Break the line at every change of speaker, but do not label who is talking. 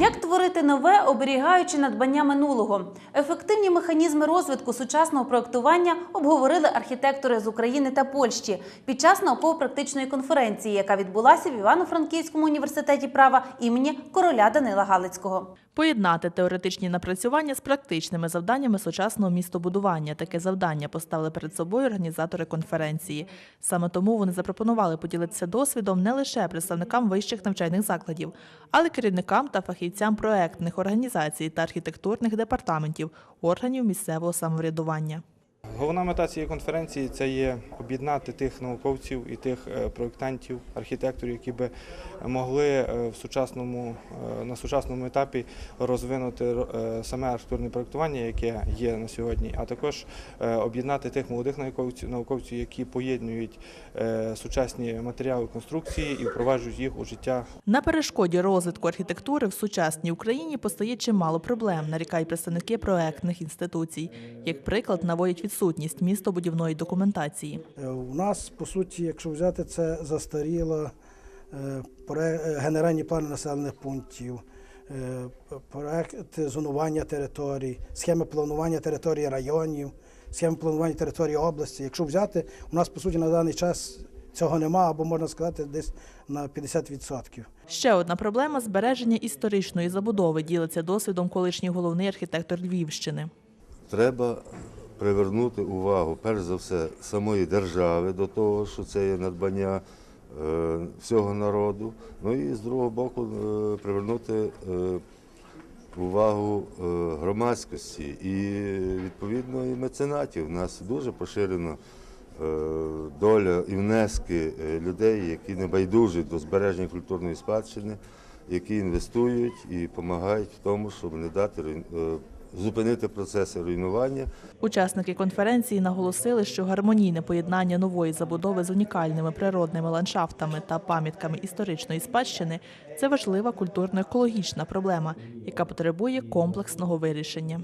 Як творити нове, оберігаючи надбання минулого? Ефективні механізми розвитку сучасного проектування обговорили архітектори з України та Польщі під час науково-практичної конференції, яка відбулася в Івано-Франківському університеті права імені короля Данила Галицького.
Поєднати теоретичні напрацювання з практичними завданнями сучасного містобудування. Таке завдання поставили перед собою організатори конференції. Саме тому вони запропонували поділитися досвідом не лише представникам вищих навчальних закладів, але керівникам та фахівцям проектних організацій та архітектурних департаментів органів місцевого самоврядування.
Головна мета цієї конференції це є об'єднати тих науковців і тих е, проєктантів, архітекторів, які би могли е, в сучасному е, на сучасному етапі розвинути саме архітектурне проєктування, яке є на сьогодні, а також об'єднати тих молодих науковців, науковців, які поєднують сучасні матеріали конструкції і впроваджують їх у життя
На перешкоді розвитку архітектури в сучасній Україні постає чимало проблем, нарікають представники проектних інституцій. Як приклад, наводять відсутність містобудівної документації.
Е, У нас, по суті, якщо взяти це застаріло е, е, генеральні плани населених пунктів, проекти зонування територій, схеми планування території районів, схеми планування території області. Якщо взяти, у нас, по суті, на даний час цього нема, або можна сказати, десь на 50%.
Ще одна проблема збереження історичної забудови ділиться досвідом колишній головний архітектор Львівщини.
Треба привернути увагу, перш за все, самої держави до того, що це є надбання е, всього народу. Ну і з другого боку е, привернути е, увагу громадськості і відповідно і меценатів. У нас дуже поширена доля і внески людей, які не байдужі до збереження культурної спадщини, які інвестують і допомагають в тому, щоб не дати зупинити процеси руйнування.
Учасники конференції наголосили, що гармонійне поєднання нової забудови з унікальними природними ландшафтами та пам'ятками історичної спадщини це важлива культурно-екологічна проблема, яка потребує комплексного вирішення.